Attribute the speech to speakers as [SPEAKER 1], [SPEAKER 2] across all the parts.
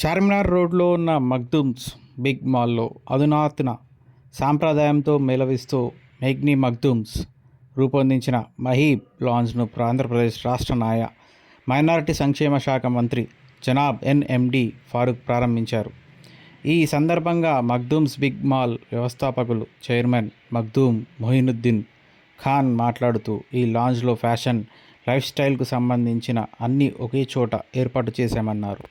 [SPEAKER 1] చార్మినార్ రోడ్లో ఉన్న మగ్దూమ్స్ బిగ్ మాల్లో అధునాతన సాంప్రదాయంతో మేలవిస్తూ మెగ్నీ మగ్దూమ్స్ రూపొందించిన మహీబ్ లాంజ్ను ఆంధ్రప్రదేశ్ రాష్ట్ర నాయ మైనారిటీ సంక్షేమ శాఖ మంత్రి జనాబ్ ఎన్ఎండి ఫారూక్ ప్రారంభించారు. ఈ సందర్భంగా మగ్దూమ్స్ బిగ్ మాల్ వ్యవస్థాపకులు చైర్మన్ మగ్దూమ్ మొయినుద్దీన్ ఖాన్ మాట్లాడుతూ ఈ లాంజ్లో ఫ్యాషన్ లైఫ్ స్టైల్కు సంబంధించిన అన్ని ఒకే చోట ఏర్పాటు చేశామన్నారు.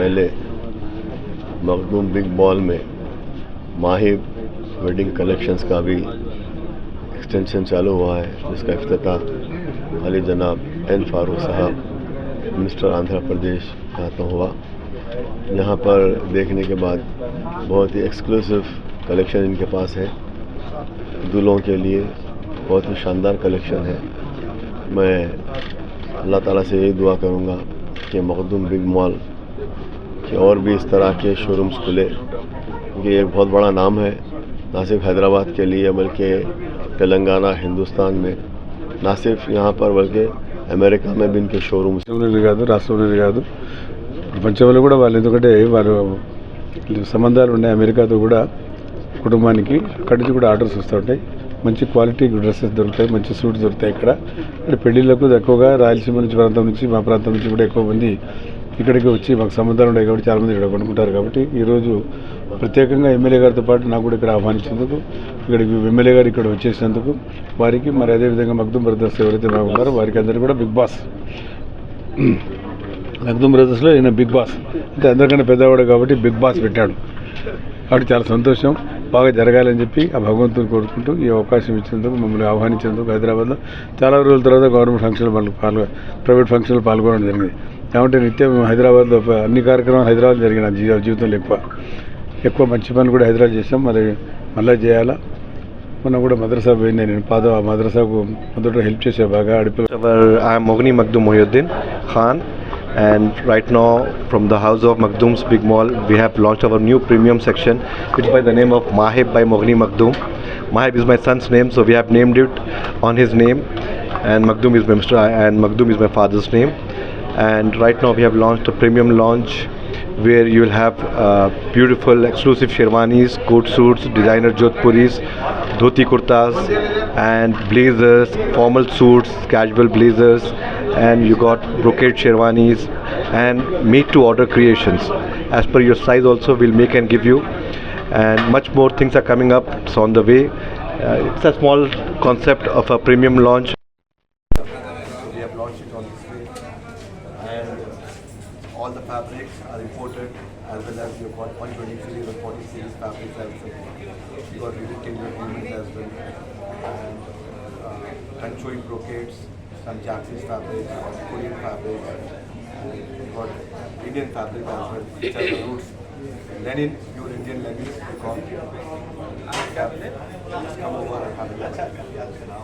[SPEAKER 2] पहले मखदूम बिग मॉल में माहिर वेडिंग कलेक्शंस का भी एक्सटेंशन चालू हुआ है, जिसका अफ्ताह अली जनाब एन फारूक साहब मिनिस्टर आंध्र प्रदेश के हाथों हुआ। यहाँ पर देखने के बाद बहुत ही एक्सक्लूसिव कलेक्शन इनके पास है। दूल्हों के लिए बहुत ही शानदार कलेक्शन है। मैं अल्लाह ताला से यही दुआ करूँगा कि मखदूम बिग मॉल कि और भी इस तरह के शोरूम्स खुले क्योंकि ये एक बहुत बड़ा नाम है ना सिर्फ हैदराबाद के लिए बल्कि तेलंगाना हिंदुस्तान में ना सिर्फ यहाँ पर बल्कि अमेरिका में भी इनके शोरूम्स
[SPEAKER 3] రాష్ట్రంలోనే కాదు రాష్ట్రంలోనే కాదు ప్రపంచంలో కూడా వాళ్ళు ఎందుకంటే వారు సంబంధాలు ఉన్నాయి అమెరికాతో కూడా కుటుంబానికి అక్కడి నుంచి కూడా ఆర్డర్స్ వస్తుంటాయి మంచి క్వాలిటీ డ్రెస్సెస్ దొరుకుతాయి మంచి సూట్స్ దొరుకుతాయి ఇక్కడ ఇక్కడ పెళ్లిళ్ళకు ఎక్కువగా రాయలసీమ నుంచి ప్రాంతం నుంచి మా ప్రాంతం నుంచి కూడా ఎక్కువ మంది ఇక్కడికి వచ్చి మాకు సంబంధాలు ఉన్నాయి కాబట్టి చాలామంది ఇక్కడ కొనుక్కుంటారు కాబట్టి ఈరోజు ప్రత్యేకంగా ఎమ్మెల్యే గారితో పాటు నాకు కూడా ఇక్కడ ఆహ్వానించేందుకు ఇక్కడికి ఎమ్మెల్యే గారు ఇక్కడ వచ్చేసినందుకు వారికి మరి అదేవిధంగా మగ్దుం బ్రదర్స్ ఎవరైతే నాకు ఉన్నారో వారికి అందరూ కూడా బిగ్ బాస్. మగ్దుం బ్రదర్స్లో ఈయన బిగ్ బాస్. అంటే అందరికన్నా పెద్దవాడు కాబట్టి బిగ్ బాస్ పెట్టాడు. కాబట్టి చాలా సంతోషం. బాగా జరగాలని చెప్పి ఆ భగవంతుని కోరుకుంటూ ఈ అవకాశం ఇచ్చినందుకు మమ్మల్ని ఆహ్వానించినందుకు హైదరాబాద్లో. చాలా రోజుల తర్వాత గవర్నమెంట్ ఫంక్షన్లు పాల్గొ పాల్గొ ప్రైవేట్ ఫంక్షన్లు పాల్గొనడం జరిగింది. కాబట్టి నిత్యం హైదరాబాద్లో అన్ని కార్యక్రమాలు హైదరాబాద్ జరిగిన జీవ జీవితంలో ఎక్కువ ఎక్కువ మంచి పనులు కూడా హైదరాబాద్ చేసాం మరి మళ్ళీ చేయాలా మొన్న కూడా మద్రసా పోయింది నేను పాద ఆ మద్రసాకు మొదట హెల్ప్ చేసే బాగా అడిపి
[SPEAKER 4] Our, I am Mogni Magdum Mohyuddin Khan and right now from the house of Magdum's Big Mall we have launched our new premium section which is by the name of Mahib by Mogni Magdum. Mahib is my son's name so we have named it on his name and Magdum is my Mr. and Magdum is my father's name and right now we have launched a premium launch where you will have uh, beautiful exclusive sherwanis, coat suits, designer jodhpuris, dhoti kurtas, and blazers, formal suits, casual blazers, and you got brocade sherwanis and made to order creations. As per your size, also, we'll make and give you. And much more things are coming up, it's on the way. Uh, it's a small concept of a premium launch. We have launched it on this way, and all the fabrics are imported as well as got 120 series and 40 series fabrics as well. You got really tailored garments as well, and uh, brocades, some Japanese fabrics, Korean fabrics, and you got Indian fabric as well, which are the roots. Lenin, pure Indian Lenin, we call. Yeah, just come over and have a look.